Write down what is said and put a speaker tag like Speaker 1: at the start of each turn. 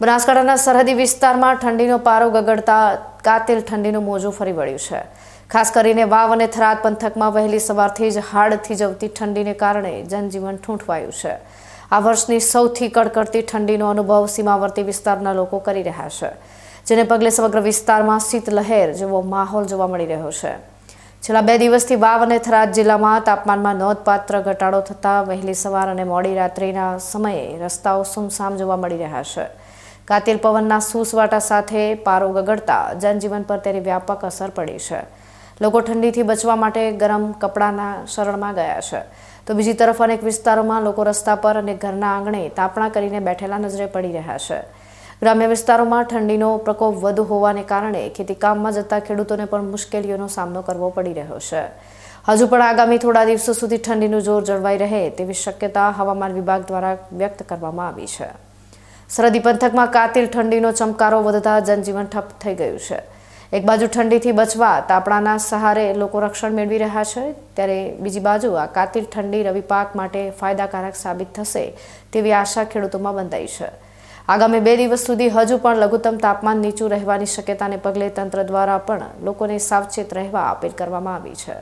Speaker 1: બનાસકાંઠાના સરહદી વિસ્તારમાં ઠંડીનો પારો ગગડતા કાતિલ ઠંડીનું મોજું ફરી વળ્યું છે. ખાસ કરીને વાવ અને થરાદ પંથકમાં વહેલી સવારથી જ હાડથી જવતી ઠંડીને કારણે જનજીવન ઠૂંઠવાયું છે. આ વર્ષની સૌથી કડકડતી ઠંડીનો અનુભવ સીમાવર્તી વિસ્તારના લોકો કરી રહ્યા છે, જેને પગલે સમગ્ર વિસ્તારમાં શીતલહેર જેવો માહોલ જોવા મળી રહ્યો છે. છેલ્લા બે દિવસથી વાવ અને થરાદ જિલ્લામાં તાપમાનમાં નોંધપાત્ર ઘટાડો થતાં વહેલી સવાર અને મોડી રાત્રિના સમયે રસ્તાઓ સુમસામ જોવા મળી રહ્યા છે. કાતિલ પવનના સૂસવાટા સાથે પારો ગગડતા જનજીવન પર તેની વ્યાપક અસર પડી છે. લોકો ઠંડીથી બચવા માટે ગરમ કપડાના શરણમાં ગયા છે. તો બીજી તરફ અનેક વિસ્તારોમાં લોકો રસ્તા પર અને ઘરના આંગણે તાપણા કરીને બેઠેલા નજરે પડી રહ્યા છે. ગ્રામ્ય વિસ્તારોમાં ઠંડીનો પ્રકોપ વધુ હોવાને કારણે ખેતીકામમાં જતા ખેડૂતોને પણ મુશ્કેલીઓનો સામનો કરવો પડી રહ્યો છે. હજુ પણ આગામી થોડા દિવસો સુધી ઠંડીનું જોર જળવાઈ રહે તેવી શક્યતા હવામાન વિભાગ દ્વારા વ્યક્ત કરવામાં આવી છે. સરહદી પંથકમાં કાતિલ ઠંડીનો ચમકારો વધતા જનજીવન ઠપ થઈ ગયું છે. એક બાજુ ઠંડીથી બચવા તાપણાના સહારે લોકો રક્ષણ મેળવી રહ્યા છે, ત્યારે બીજી બાજુ આ કાતિલ ઠંડી રવિ પાક માટે ફાયદાકારક સાબિત થશે તેવી આશા ખેડૂતોમાં બંધાઈ છે. આગામી બે દિવસ સુધી હજુ પણ લઘુત્તમ તાપમાન નીચું રહેવાની શક્યતાને પગલે તંત્ર દ્વારા પણ લોકોને સાવચેત રહેવા અપીલ કરવામાં આવી છે.